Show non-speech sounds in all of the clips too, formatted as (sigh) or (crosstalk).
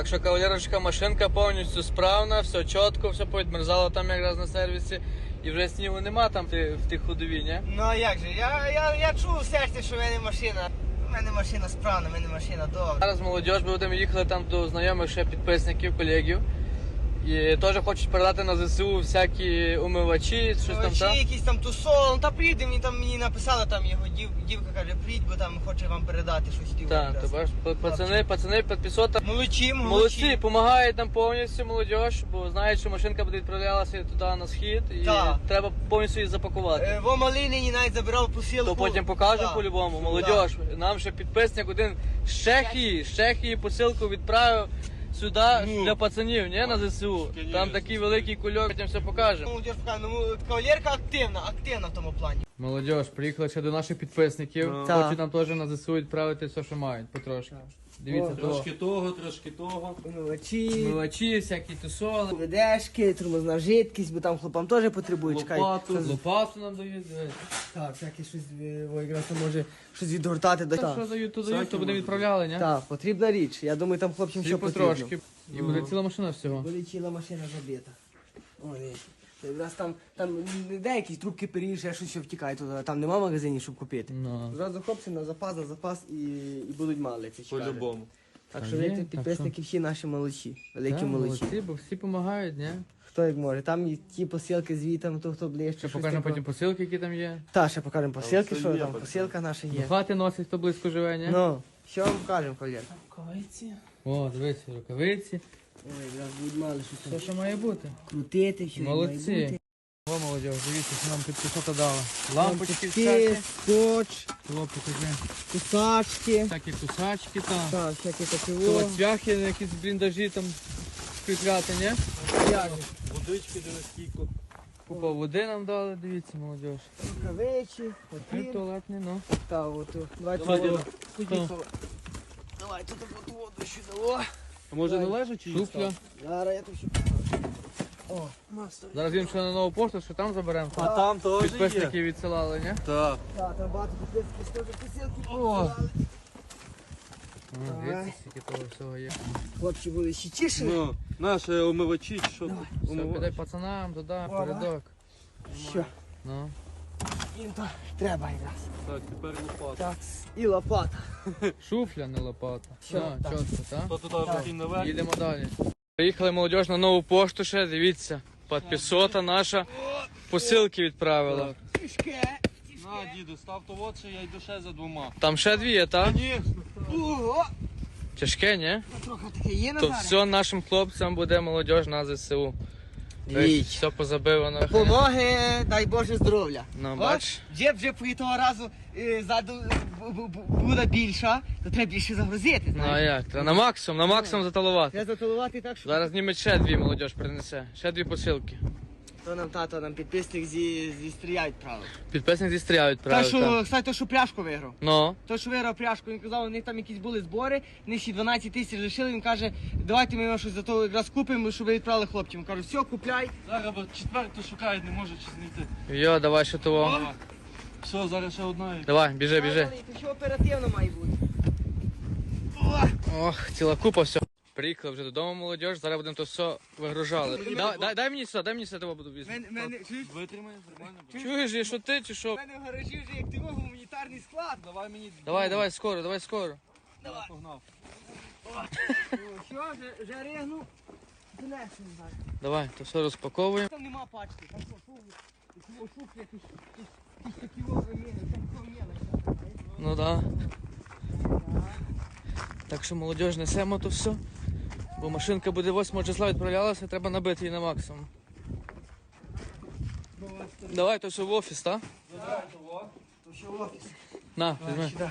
Так що кавалерочка, машинка повністю справна, все чітко, все повідмерзало там якраз на сервісі. І вже снігу нема там в ти- в тих ходові, ні? Ну а як же? Я, я, я чув в серці, що в мене машина. У мене машина справна, в мене машина добра. Зараз молодь будемо їхали там до знайомих ще підписників, колегів. І теж хочуть передати на ЗСУ всякі умивачі, щось там там. якийсь там тусол, ну та приїде, мені там мені написала там його дів, дівка каже, приїдь, бо там хоче вам передати щось дівка. Так, то бачиш, па- пацани, пацани, підписота. Молодці, Молодці, молодці. допомагають нам повністю молодь, бо знають, що машинка буде відправлялася туди на схід, і Так. треба повністю її запакувати. Е, Во малині навіть забирав посилку. То потім покажемо Так. по-любому. Молодь, нам ще підписник один з Чехії, з Чехії посилку відправив сюди Ну. для пацанів, не на ЗСУ. Там такий великий кульок, потім все покажемо. Така, ну кавалерка активна, активна в тому плані. Молодь, приїхали ще до наших підписників. Ну. Хочуть нам теж на ЗСУ відправити все, що мають, потрошки. Дивіться, О. Трошки того, трошки того. Молодці. Милачі, всякі тусоли, Ведешки, тормозна жидкість, бо там хлопам теж потребують. Чекай. Лопату. Це з- лопату нам дають. дивись. Так, всяке щось, е, якраз там може щось відгортати. до- Та що Так, дають, то дають, то буде відправляли, ні? Так, потрібна річ. Я думаю, там хлопцям І все потрібно. потрошки. І буде ціла машина всього. Буде ціла машина забита. О, ні. Якраз там, там деякі трубки періж, ще щось що втікає туди. Там нема магазинів, щоб купити. Ну. Зразу хлопці на запас, на запас і, і будуть мали ці чекати. По-любому. Так Та що ні, так підписники всі наші молодці. Великі молодці. молодці, бо всі допомагають, ні? Хто як може. Там і ті посилки звітом, то хто ближче. Ще щось покажемо таке. потім посилки, які там є. Та, ще покажемо посилки, що там посилка наша є. хати носить, хто близько живе, ні? Ну, що вам покажемо, колір? Рукавиці. О, дивись, рукавиці. Ой, якраз будуть мали щось там Все, що має бути. крутити, що має Молодці. бути. О, молодь, дивіться, що нам підписота дала. Лампочки Лампочки, всякі. скотч, Того покажи. кусачки. Всякі кусачки там. Так, всякі такі Того цвяхи, на якісь бліндажі там прикляти, ні? Як же? Водички де наскільки. Купа води нам дали, дивіться, молодь. Рукавичі, І папір. туалетний, ну. Та, от, о, давайте Давай, воду. Давай тут от воду сюди. О, А може Давай. належить чи Шуфля. Зараз я тут ще. О, мастер. Зараз їм ще на нову пошту, що там заберемо. А там теж є. Підписники відсилали, ні? Так. Так, там багато підписників теж посилки. О. Ну, Дивіться, скільки того всього є. Хлопці були ще тішені. Ну, наші омивачі, що тут? Все, піде пацанам туди, передок. Що? Ну. Їм то треба якраз. Так, тепер лопата. Так, і лопата. Шуфля, не лопата. Що? Так, Так. чітко, так? То туди вже наверх. Їдемо далі. Приїхали молодіж на нову пошту ще, дивіться. Підписота наша посилки відправила. Тішке. На, діду, став то от, що я йду ще за двома. Там ще дві є, так? Ні. Ого, Тяжке, ні? трохи таке є То все нашим хлопцям буде молодіж на ЗСУ. Дивіться. Все позабивано. Помоги, дай Боже здоров'я. Ну, бач. Джеб вже по того разу е, ззаду бу- бу- бу- буде більша, то треба більше загрузити. Ну а як? Треба на максимум, на максимум заталувати. Треба затулувати так, що Зараз німе ще дві молодіж принесе. Ще дві посилки. То нам тато, нам підписник зі, зі стрія відправив. Підписник зі стрія Та відправив. що, так. кстати, то, що пляшку виграв. Ну, То, що виграв пляшку, він казав, у них там якісь були збори, вони ще 12 тисяч лишили, він каже, давайте ми його щось за то якраз купимо, щоб ви відправили хлопцям. Кажу, все, купляй. Зараз бо четверту шукають, не може чи знайти. йо, давай ще того. Давай. Все, зараз ще одна. Давай, біжи, біжи. Що оперативно має бути. Ох, ціла купа все. Приїхали вже додому молодіж, зараз будемо то все вигружали. Дай, дай, дай мені сюди, дай мені сюди, того буду візьму. Мене, мене, чуєш? Витримає, нормально буде. Чуєш, що ти чи У що? мене в гаражі вже як ти мов гуманітарний склад. Давай мені. Давай, давай, скоро, давай скоро. Давай. Погнав. Що, вже, вже ригну? Донесу, не знаю. Давай, то все розпаковуємо. Там нема пачки, там що, шуфлі, якого шуфлі, якісь, якісь такі воври міни, там що міни. Ну да. Так що молодіж несемо то все. Бо машинка буде 8 числа відправлялася, треба набити її на максимум. Давай то все в офіс, так? То що в офіс. На, візьми.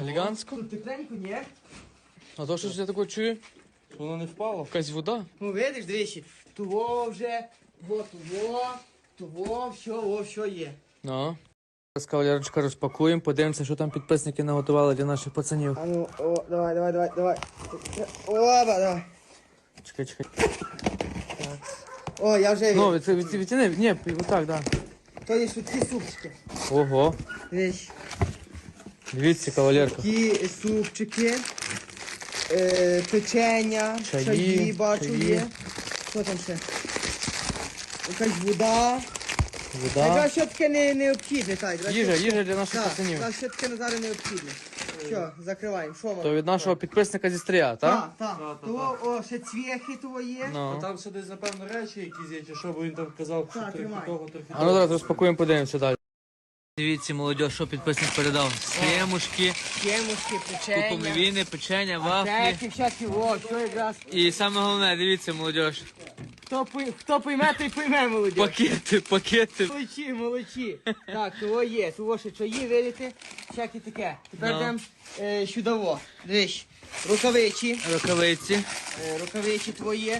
Елегантсько. Тут тепленько, ні? А то що ж я таке чую? Воно не впало. Якась вода. Ну видиш, двічі, того вже, во того, того, все, о, все є. Ну. Зараз кавалерочка розпакуємо, подивимося, що там підписники наготували для наших пацанів. А ну, о, давай, давай, давай, давай. Оба, давай. Чекай, чекай. О, я вже Ну, від... від, від, відтяни, ні, отак, да. То є швидкі супчики. Ого. Дивись, Дивіться, кавалерка. ті супчики. е, печення, Чаї, чаї, бачу чаї. є. Що там ще? Якась вода. Вода. Якраз що таке не, необхідне, так. якраз Їжа, що- їжа для наших Так, пацанів. якраз що таке Назаре необхідне. Що, закриваємо. Що То від нашого підписника зі стрія, так? Так, Та, так. та, Того, о, ще цвєхи того є. А Ну. там ще десь, напевно, речі якісь є, чи що, бо він там казав, що Так, трохи тримай. того, трохи А ну зараз розпакуємо, подивимося далі. Дивіться, молодь, що підписник передав. Схемушки, Кемушки, купа печення. мівіни, печення, вафлі. Аптеки всякі, о, що якраз. І саме головне, дивіться, молодь. Хто, хто пойме, той пойме, молоді. Пакети, пакети. Молодці, молодці. Так, того є, того ще чаї, видите, всяке таке. Тепер Ну. йдемо е, сюдово. Дивись, рукавичі, Рукавиці, е, рукавичі твої.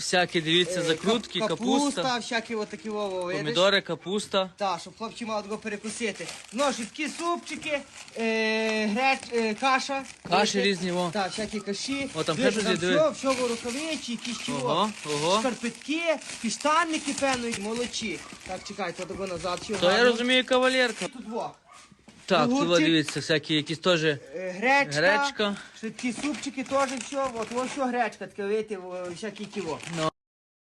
Всякі, дивіться, е, закрутки, кап- капуста, всякі отакі вово, видиш? помідори, капуста. Так, щоб хлопці мали того перекусити. Ну, швидкі супчики, е, греч, е, каша. Каші різні, во. Так, всякі каші. О, там ще щось все, все, рукавичі, якісь чого. Ого, ого. Шкарпетки, піштанники, певно, і молодці. Так, чекай, то того назад. чи То я гарно. розумію, кавалерка. Тут во. Так, тут Огурчик. дивіться, всякі якісь теж Е, Гречка, гречка. Такі супчики теж все, от ось що гречка, таке видите, всякі ківо.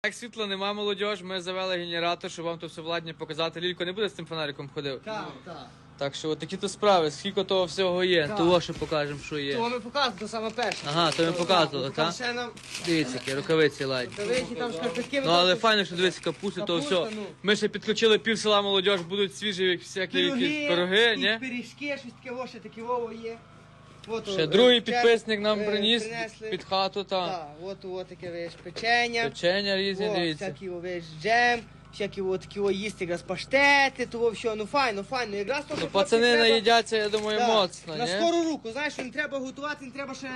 Як світла нема, молодь, ми завели генератор, щоб вам то все владні показати. Лілько не буде з цим фонариком ходив. Так, так. Так що от такі то справи, скільки того всього є. Так. Того ще покажемо, що То є. ми показували, то саме перше. Ага, то ми показували, Там так? ще нам Дивіться, які рукавиці ладні. рукавичі, там шкарпетки. Ну але файно, що дивіться, капусти, то Капуста, все. ну. Ми ще підключили пів села молодь, будуть свіжі як- всякі якісь пироги, ні? пиріжки, щось таке, во, таке вово є. От, Ще о, другий е, підписник нам е, приніс принесли. під хату, та Так, от, от таке, виш, печення. печення різні, О, дивіться. всякі, виш, джем. Всякі от такі о, їсти якраз паштети, того все, ну файно, файно. Якраз то, Ну, що пацани хлопці треба- наїдяться, я думаю, Так, моцно, На ні? скору руку, знаєш, що не треба готувати, не треба ще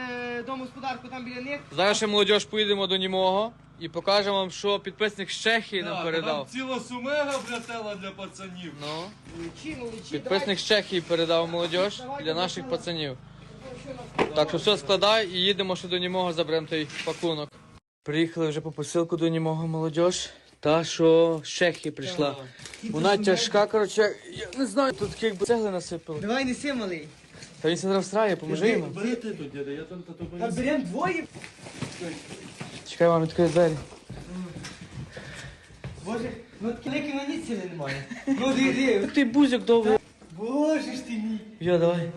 домогосподарку там біля них. Зараз ще молодь поїдемо до німого і покажемо вам, що підписник з Чехії нам передав. ціла сумега братела для пацанів. Ну, Молодці, молодці, підписник з Чехії передав молодь для наших пацанів. Так що все складай і їдемо ще до німого, заберемо той пакунок. Приїхали вже по посилку до німого молодь. Та що з прийшла. Вона тяжка, коротше, я не знаю, тут якби цегли насипали. Давай неси, малий. Та він себе встрає, поможи йому. Бери ти тут, діда, я там тату Та беремо двоє. Чекай, вам відкриє двері. Боже, ну такі великі на ніці немає. Ну диви, Ти бузик довгий. Боже ж ти мій. Я давай.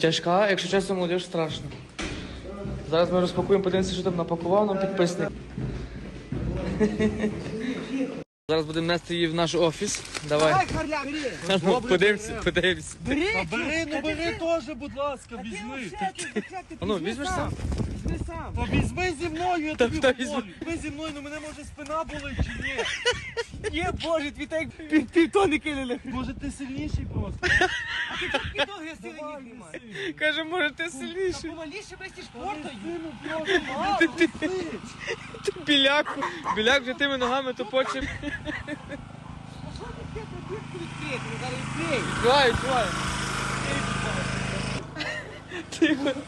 Тяжка, якщо чесно, молодь страшно. Зараз ми розпакуємо, подивимося, що там напакував нам підписник. (laughs) Зараз будемо нести її в наш офіс. Давай. Давай, Харля, бери. А ну, Подивимося, подивимося. Бери. Ну бери теж, будь ласка, візьми. А ну, візьмеш сам. Візьми сам. Та візьми зі мною, я Та- тобі та говорю. візьми. Візьми зі мною, ну мене може спина болить чи ні? Є, боже, твій так пів, півтони кинули. Може ти сильніший просто? А ти так Підоги сили ніг немає. Каже, може ти Та сильніший. помаліше без ті шпортою. Ну просто мало. Біляк. Біляк вже тими ногами топоче. Відкрити, ну зараз відкрий. Відкривай, відкривай. Тихо.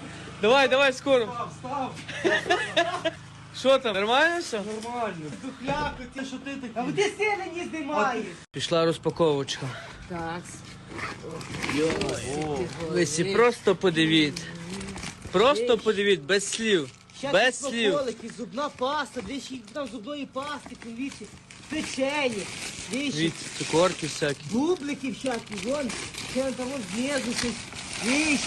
Давай, давай, скоро. Став, став. (laughs) Що там, нормально все? Нормально. Духляку, ти що ти А такий? ти сили не знімаєш. Пішла розпаковочка. Так. Ви всі просто подивіть. Просто подивіть, без слів. Без слів. Смаколики, зубна паста, двічі там зубної пасти, повічі, печені, двічі, Дивіться, цукорки всякі. бублики всякі, вон, ще там вон знизу щось,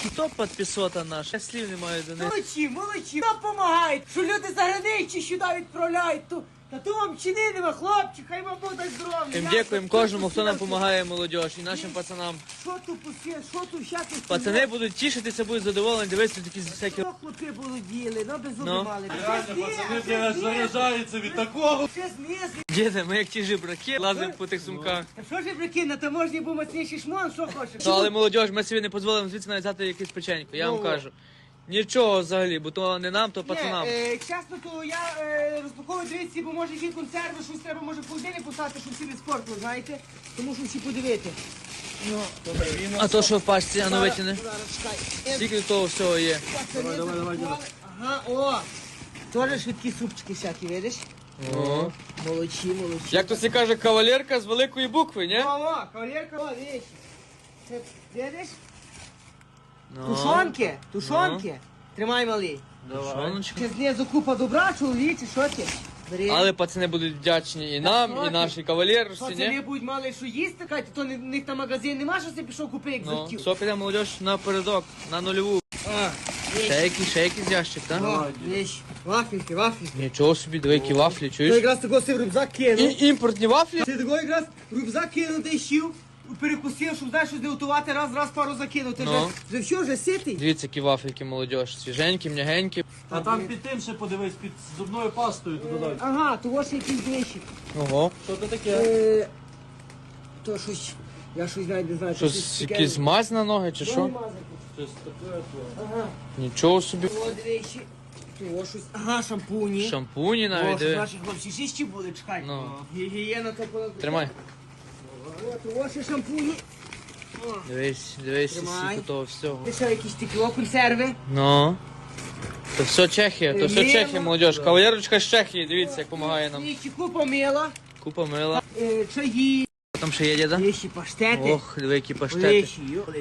Хто підписота наша? Я слів не маю до них. Молодці, молодці, допомагають, що люди за границі сюди відправляють, то, та то вам чини нема, хлопці, хай вам дасть здоров'я. Тим Я дякуємо кожному, хто нам допомагає молодіж і нашим пацанам. Що тут посіє, що тут всяке? Пацани будуть тішитися, будуть задоволені, дивитися такі всякі. Що хлопці володіли, ну без Ну. мали. Реально, пацани заражаються від такого. Ще знизу. Діти, ми як ті жебраки, лазимо по тих сумках. Та що ж брики, на таможні був мацніший шмон, що хочеш? Ну, але молодіж, ми собі не дозволимо звідси навіть взяти якусь печеньку, я вам Ну. кажу. Нічого взагалі, бо то не нам, то пацанам. Ні, е, чесно, то я е, розпаковую дивіться, бо може які консерви, щось треба може в холодильник поставити, щоб всі від спорту, знаєте? Тому що всі подивити. Ну, А то що в пачці, а ну зараз- витягни. Зараз, чекай. Е, Скільки того всього є. давай, давай, давай, Ага, о! Тоже швидкі супчики всякі, видиш? О. Молодці, молодці. Як то се каже, кавалерка з великої букви, ні? О, о, кавалерка, о, видиш? Це, видиш? Ну. Тушонки, тушонки. Тримай малий. Шоночка. Чи знизу купа добра, чоловічі, що ти? Бери. Але пацани будуть вдячні і нам, і нашій кавалерці, Пацани ні? будуть мали що їсти, Катя, то в них там магазин нема, що ти пішов купи, як Ну, захотів. все, піде молодь напередок, на нульову. А, якийсь, ще якийсь ящик, так? О. Вафельки, вафельки. Нічого собі, диви, які вафлі, Ти чуєш? якраз такого си в рюкзак кинув. І імпортні вафлі? Ти такого якраз в рюкзак кинув, ти щів, перекусив, щоб знаєш, щось не готувати, раз, раз пару закинув. Ти Ну. вже, вже все, вже ситий. Дивіться, які вафельки молодь, свіженькі, м'ягенькі. А там під тим ще подивись, під зубною пастою туди далі. Ага, того ж якийсь двічі. Ого. Що це таке? Е, то щось, я щось навіть не знаю. Щось, таке. якийсь мазь на ноги чи що? Щось таке. то. Ага, Нічого собі. о, двічі. Того щось. Ага, шампуні. Шампуні навіть, диви. наші хлопці чисті були, чекай. Ну. Гігієна то понад- Тримай. О, того ще шампуні. О, Дивись, дивись, Тримай. скільки того всього. Ти що, якісь стекло, консерви? Ну. То все Чехія, то все. Чехія, молодь. Кавалерочка з Чехії, дивіться, як допомагає нам. Купа мила, Купа мила. е, чаї, Там ще є діда? вещі, паштети. Ох, диви, які паштети. Вещі, йо, Ну,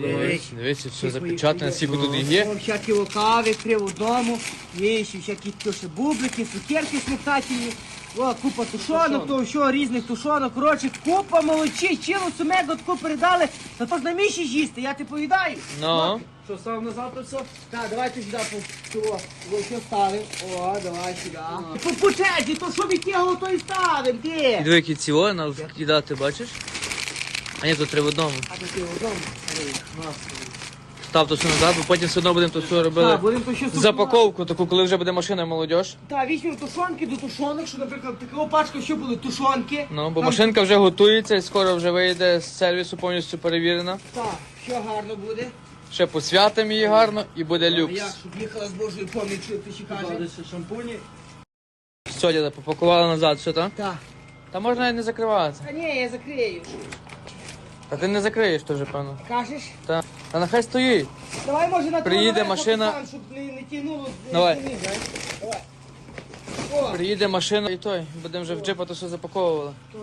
диви. Дивись, дивіться, все запечатане, скільки тут їх є. О, Всякі лукави, криво дому, вещі, всякі туші бублики, цукерки смоктательні. О, купа тушонок, то що, різних тушонок. Коротше, купа молочі, чило сумего таку передали. Та то ж на міші їсти, я ти повідаю. Ну, Що сам на завтра все? Так, давайте сюди по цього. Ось що ставим. О, давай сюди. По по то що відтягало, то і ставим, ти. диви, які ці на кидати, бачиш? А ні, тут три в одному. А то ти одному. Став то все назад, бо потім все одно будемо то все Так, робили. будемо то що Запаковку таку, коли вже буде машина молодь. Так, візьмемо тушонки до тушонок, що, наприклад, така пачка, що були тушонки. Ну, бо Там- машинка вже готується і скоро вже вийде з сервісу повністю перевірена. Так, що гарно буде. Ще посвятимо її гарно і буде А як, щоб їхала з Божою поміччю, ти ще каже. Шампуні. Все, діда, попакували назад, все, так? Так. Та можна навіть не закривати. Та ні, я закрию. Та ти не закриєш теж, певно. Кажеш? Та. Та нехай стоїть. Давай, може, на Приїде машина. написано, щоб не, не тягнуло. не Давай. тягни, знаєш. Давай. О, Приїде машина і той. Будемо вже в джипа то все запаковували. то.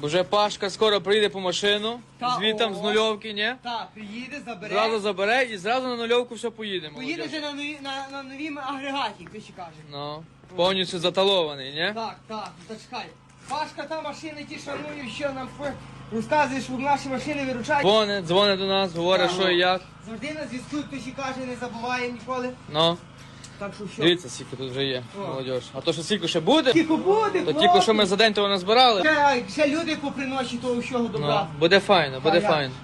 Бо вже Пашка скоро приїде по машину. Та, Звітом з нульовки, ні? Так, приїде, забере. Зразу забере і зразу на нульовку все поїде. Поїде вже на, нові, на, на новім агрегаті, ти ще каже. Ну, повністю заталований, ні? Так, так, зачекай. Пашка, та машини ті шанують, що нам фе- розказує, що наші машини виручають. Дзвони, дзвони до нас, говорить, що і як. Завжди на зв'язку, хто ще каже, не забуває ніколи. Ну, Так що що? дивіться, скільки тут вже є, О. молодіж. А то, що скільки ще буде, Тільки буде, то тільки що ми за день того назбирали. Ще, ще люди поприносять того всього добра. Ну, буде файно, буде файно.